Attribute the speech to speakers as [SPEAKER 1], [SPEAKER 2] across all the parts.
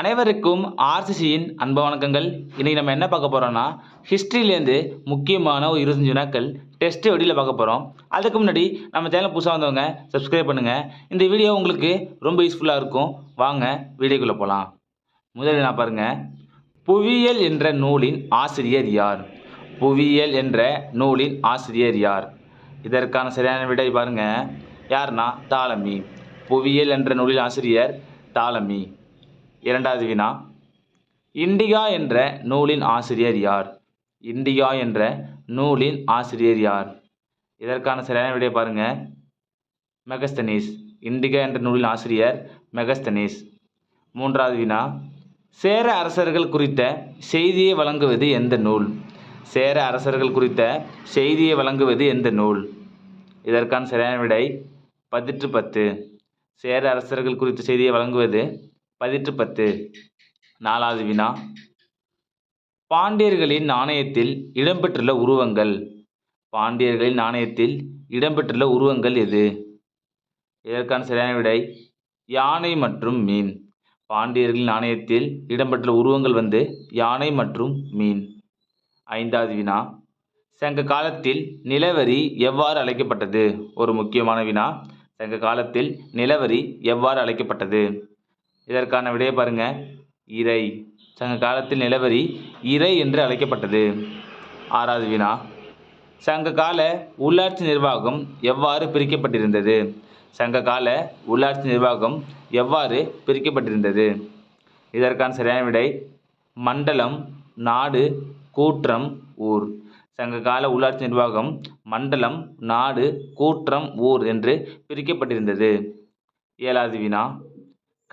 [SPEAKER 1] அனைவருக்கும் ஆர்சிசியின் அன்பு வணக்கங்கள். இன்றைக்கி நம்ம என்ன பார்க்க போகிறோம்னா ஹிஸ்ட்ரியிலேருந்து முக்கியமான ஒரு இருபத்தஞ்சு நாட்கள் டெஸ்ட்டு வெளியில் பார்க்க போகிறோம் அதுக்கு முன்னாடி நம்ம சேனல் புதுசாக வந்தவங்க சப்ஸ்கிரைப் பண்ணுங்கள் இந்த வீடியோ உங்களுக்கு ரொம்ப யூஸ்ஃபுல்லாக இருக்கும். வாங்க வீடியோக்குள்ளே போகலாம் முதலில் நான் பாருங்கள் புவியியல் என்ற நூலின் ஆசிரியர் யார்? புவியியல் என்ற நூலின் ஆசிரியர் யார்? இதற்கான சரியான விடை பாருங்கள் யார்னா தாலமி புவியியல் என்ற நூலின் ஆசிரியர் தாலமி இரண்டாவது வினா. இண்டிகா என்ற நூலின் ஆசிரியர் யார்? இண்டிகா என்ற நூலின் ஆசிரியர் யார்? இதற்கான சரியான விடை பாருங்க. மெகஸ்தனீஸ். இண்டிகா என்ற நூலின் ஆசிரியர் மெகஸ்தனீஸ். மூன்றாவது வினா. சேர அரசர்கள் குறித்த செய்தியை வழங்குவது எந்த நூல்? சேர அரசர்கள் குறித்த செய்தியை வழங்குவது எந்த நூல்? இதற்கான சரியான விடை பதிற்று பத்து சேர அரசர்கள் குறித்த செய்தியை வழங்குவது பதிற்று பத்து. நாலாவது வினா. பாண்டியர்களின் நாணயத்தில் இடம்பெற்றுள்ள உருவங்கள். பாண்டியர்களின் நாணயத்தில் இடம்பெற்றுள்ள உருவங்கள் எது? இதற்கான சரியான விடை யானை மற்றும் மீன். பாண்டியர்களின் நாணயத்தில் இடம்பெற்றுள்ள உருவங்கள் வந்து யானை மற்றும் மீன். ஐந்தாவது வினா. சங்க காலத்தில் நிலவரி எவ்வாறு அழைக்கப்பட்டது? ஒரு முக்கியமான வினா. சங்க காலத்தில் நிலவரி எவ்வாறு அழைக்கப்பட்டது? இதற்கான விடையை பாருங்க. இறை. சங்க காலத்தில் நிலவரி இறை என்று அழைக்கப்பட்டது. ஆறாவது வினா சங்க கால உள்ளாட்சி நிர்வாகம் எவ்வாறு பிரிக்கப்பட்டிருந்தது? சங்க கால உள்ளாட்சி நிர்வாகம் எவ்வாறு பிரிக்கப்பட்டிருந்தது? இதற்கான சரியான விடை மண்டலம் நாடு கூற்றம் ஊர். சங்க கால உள்ளாட்சி நிர்வாகம் மண்டலம் நாடு கூற்றம் ஊர் என்று பிரிக்கப்பட்டிருந்தது. ஏழாவது வினா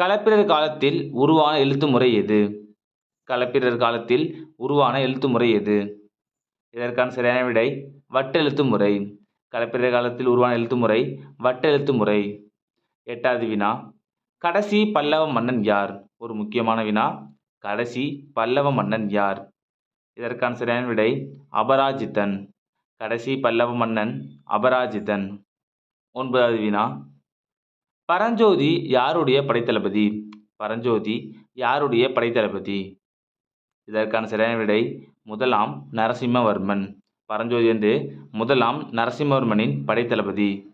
[SPEAKER 1] களப்பிரர் காலத்தில் உருவான எழுத்து முறை எது? களப்பிரர் காலத்தில் உருவான எழுத்து முறை எது? இதற்கான சரியான விடை வட்டெழுத்து முறை. களப்பிரர் காலத்தில் உருவான எழுத்து முறை வட்டெழுத்து முறை. எட்டாவது வினா. கடைசி பல்லவ மன்னன் யார்? ஒரு முக்கியமான வினா. கடைசி பல்லவ மன்னன் யார்? இதற்கான சரியான விடை அபராஜித்தன் கடைசி பல்லவ மன்னன் அபராஜித்தன் ஒன்பதாவது வினா. பரஞ்சோதி யாருடைய படைத்தளபதி? பரஞ்சோதி யாருடைய படைத்தளபதி? இதற்கான சரியான விடை முதலாம் நரசிம்மவர்மன். பரஞ்சோதி வந்து முதலாம் நரசிம்மவர்மனின் படைத்தளபதி.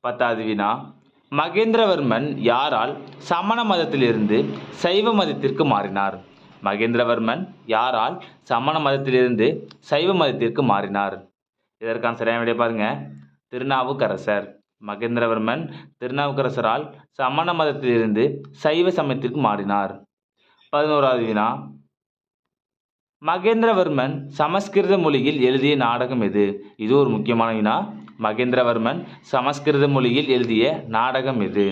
[SPEAKER 1] பத்தாவது வினா. மகேந்திரவர்மன் யாரால் சமண மதத்திலிருந்து சைவ மதத்திற்கு மாறினார்? மகேந்திரவர்மன் யாரால் சமண மதத்திலிருந்து சைவ மதத்திற்கு மாறினார்? இதற்கான சரியான விடை பாருங்க. திருநாவுக்கரசர். மகேந்திரவர்மன் திருநாவுக்கரசரால் சமண மதத்திலிருந்து சைவ சமயத்திற்கு மாறினார். பதினோராவது வினா. மகேந்திரவர்மன் சமஸ்கிருத மொழியில் எழுதிய நாடகம் எது? இது ஒரு முக்கியமான வினா. மகேந்திரவர்மன் சமஸ்கிருத மொழியில் எழுதிய நாடகம் எது?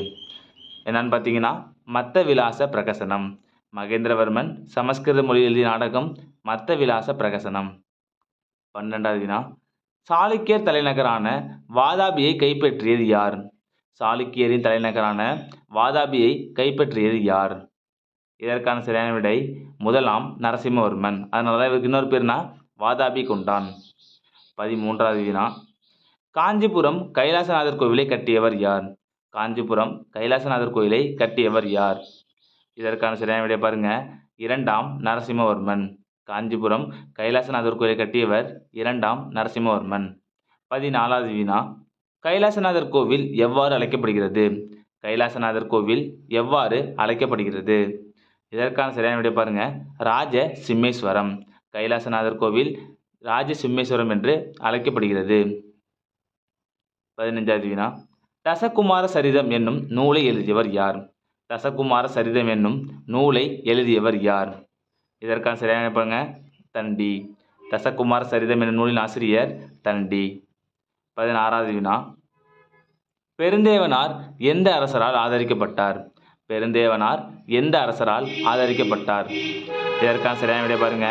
[SPEAKER 1] என்னன்னு பார்த்தீங்கன்னா மத்த விலாச பிரகசனம். மகேந்திரவர்மன் சமஸ்கிருத மொழியில் எழுதிய நாடகம் மத்த விலாச பிரகசனம். பன்னெண்டாவது வினா. சாளுக்கியர் தலைநகரான வாதாபியை கைப்பற்றியது யார்? சாளுக்கியரின் தலைநகரான வாதாபியை கைப்பற்றியது யார்? இதற்கான சரியான விடை முதலாம் நரசிம்மவர்மன். அதனால தான் இவருக்கு இன்னொரு பேர்னா வாதாபி கொண்டான். பதிமூன்றாவது வினா காஞ்சிபுரம் கைலாசநாதர் கோவிலை கட்டியவர் யார்? காஞ்சிபுரம் கைலாசநாதர் கோயிலை கட்டியவர் யார்? இதற்கான சரியான விடை பாருங்க இரண்டாம் நரசிம்மவர்மன். காஞ்சிபுரம் கைலாசநாதர் கோயிலை கட்டியவர் இரண்டாம் நரசிம்மவர்மன். பதினாலாவது வினா கைலாசநாதர் கோவில் எவ்வாறு அழைக்கப்படுகிறது? கைலாசநாதர் கோவில் எவ்வாறு அழைக்கப்படுகிறது? இதற்கான சரியான விடை பாருங்க. ராஜ சிம்மேஸ்வரம் கைலாசநாதர் கோவில் ராஜ சிம்மேஸ்வரம் என்று அழைக்கப்படுகிறது. பதினைஞ்சாவது வினா தசகுமார சரிதம் என்னும் நூலை எழுதியவர் யார்? தசகுமார சரிதம் என்னும் நூலை எழுதியவர் யார்? இதற்கான சரியான பாருங்க தண்டி தசகுமார சரிதம் என்னும் நூலின் ஆசிரியர் தண்டி பதினாறாவது வினா. பெருந்தேவனார் எந்த அரசரால் ஆதரிக்கப்பட்டார்? பெருந்தேவனார் எந்த அரசரால் ஆதரிக்கப்பட்டார்? இதற்கான சரியான விட பாருங்க.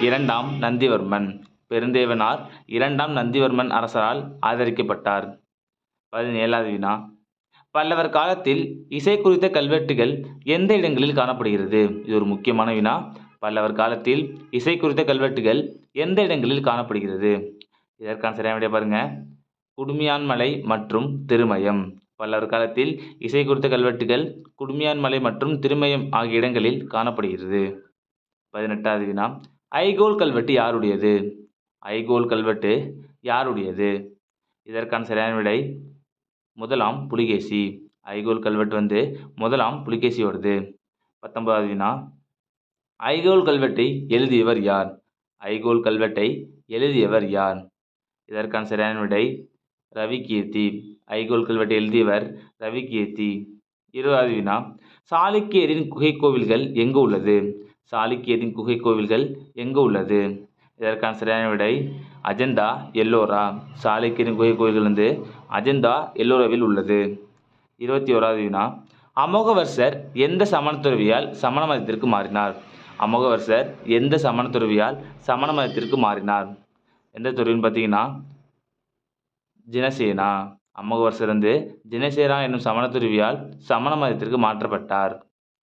[SPEAKER 1] இரண்டாம் நந்திவர்மன். பெருந்தேவனார் இரண்டாம் நந்திவர்மன் அரசரால் ஆதரிக்கப்பட்டார். பதினேழாவது வினா. பல்லவர் காலத்தில் இசை குறித்த கல்வெட்டுகள் எந்த இடங்களில் காணப்படுகிறது? இது ஒரு முக்கியமான வினா. பல்லவர் காலத்தில் இசை குறித்த கல்வெட்டுகள் எந்த இடங்களில் காணப்படுகிறது? இதற்கான சரியான விடைய பாருங்க. குடுமியான்மலை மற்றும் திருமயம். பல்லவர் காலத்தில் இசை குறித்த கல்வெட்டுகள் குடுமியான்மலை மற்றும் திருமயம் ஆகிய இடங்களில் காணப்படுகிறது. பதினெட்டாவது வினா. ஐகோல் கல்வெட்டு யாருடையது? ஐகோல் கல்வெட்டு யாருடையது? இதற்கான சரியான விடை முதலாம் புலிகேசி. ஐகோல் கல்வெட்டு வந்து முதலாம் புலிகேசியோடது. பத்தொன்பதாவது வினா. ஐகோல் கல்வெட்டை எழுதியவர் யார்? ஐகோல் கல்வெட்டை எழுதியவர் யார்? இதற்கான சரியான விடை ரவி கீர்த்தி ஐகோல் கல்வெட்டை எழுதியவர் ரவி கீர்த்தி இருபதாவது வினா சாளுக்கியரின் குகை கோவில்கள் எங்கு உள்ளது? சாளுக்கியரின் குகை கோவில்கள் எங்கு உள்ளது? இதற்கான சரியான விடை அஜெண்டா எல்லோரா. சாளுக்கியரின் குகை கோவில்கள் வந்து அஜெண்டா எல்லோராவில் உள்ளது. இருபத்தி ஓராவது வினா அமோகவர்சர் எந்த சமண துறவியால் சமண மதத்திற்கு மாறினார்? அமோகவர்சர் எந்த சமண துறவியால் சமண மதத்திற்கு மாறினார்? எந்த துறவின்னு பார்த்தீங்கன்னா ஜினசேனா. அமோகவர்சர் வந்து ஜினசேனா என்னும் சமண துறவியால் சமண மதத்திற்கு மாற்றப்பட்டார்.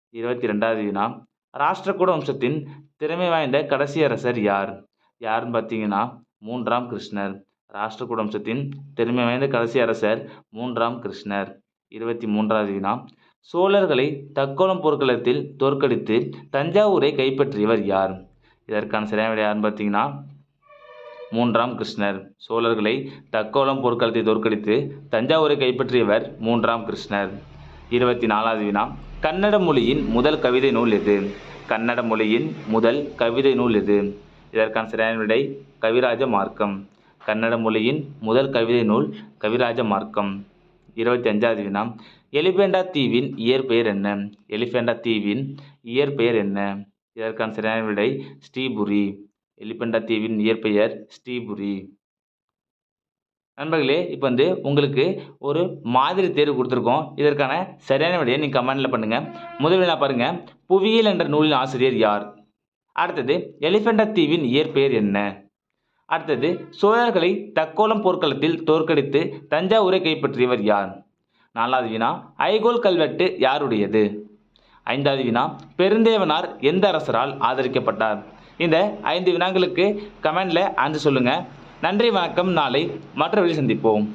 [SPEAKER 1] இருபத்தி ரெண்டாவது வினா ராஷ்டிரகூட வம்சத்தின் திறமை வாய்ந்த கடைசி அரசர் யார்? யாருன்னு பார்த்தீங்கன்னா மூன்றாம் கிருஷ்ணர். ராஷ்டிரகூட வம்சத்தின் திறமை வாய்ந்த கடைசி அரசர் மூன்றாம் கிருஷ்ணர். இருபத்தி மூன்றாவது வினா சோழர்களை தக்கோலம் போர்க்களத்தில் தோற்கடித்து தஞ்சாவூரை கைப்பற்றியவர் யார்? இதற்கான சரியான விடை யாருன்னு பார்த்தீங்கன்னா மூன்றாம் கிருஷ்ணர். சோழர்களை தக்கோலம் போர்க்களத்தை தோற்கடித்து தஞ்சாவூரை கைப்பற்றியவர் மூன்றாம் கிருஷ்ணர். இருபத்தி நாலாவது வினா. கன்னட மொழியின் முதல் கவிதை நூல் எது? கன்னட மொழியின் முதல் கவிதை நூல் எது? இதற்கான சரியான விடை கவிராஜ மார்க்கம். கன்னட மொழியின் முதல் கவிதை நூல் கவிராஜ மார்க்கம். இருபத்தி அஞ்சாவது வினா. எலிபெண்டா தீவின் இயற்பெயர் என்ன? எலிபெண்டா தீவின் இயற்பெயர் என்ன? இதற்கான சரியான விடை ஸ்ரீபுரி. எலிபெண்டா தீவின் இயற்பெயர் ஸ்ரீபுரி. நண்பர்களே இப்போ வந்து உங்களுக்கு ஒரு மாதிரி தேர்வு கொடுத்துருக்கோம். இதற்கான சரியான விடையை நீங்கள் கமெண்டில் பண்ணுங்கள் முதலில் நான் பாருங்கள் புவியியல் என்ற நூலின் ஆசிரியர் யார்? அடுத்தது எலிஃபெண்டா தீவின் இயற்பெயர் என்ன? அடுத்தது சோழர்களை தக்கோலம் போர்க்களத்தில் தோற்கடித்து தஞ்சாவூரை கைப்பற்றியவர் யார்? நாலாவது வினா ஐகோல் கல்வெட்டு யாருடையது? ஐந்தாவது வினா பெருந்தேவனார் எந்த அரசரால் ஆதரிக்கப்பட்டார்? இந்த ஐந்து வினாங்களுக்கு கமெண்டில் ஆன்சர் சொல்லுங்கள் நன்றி வணக்கம். நாளை மற்ற வழி சந்திப்போம்.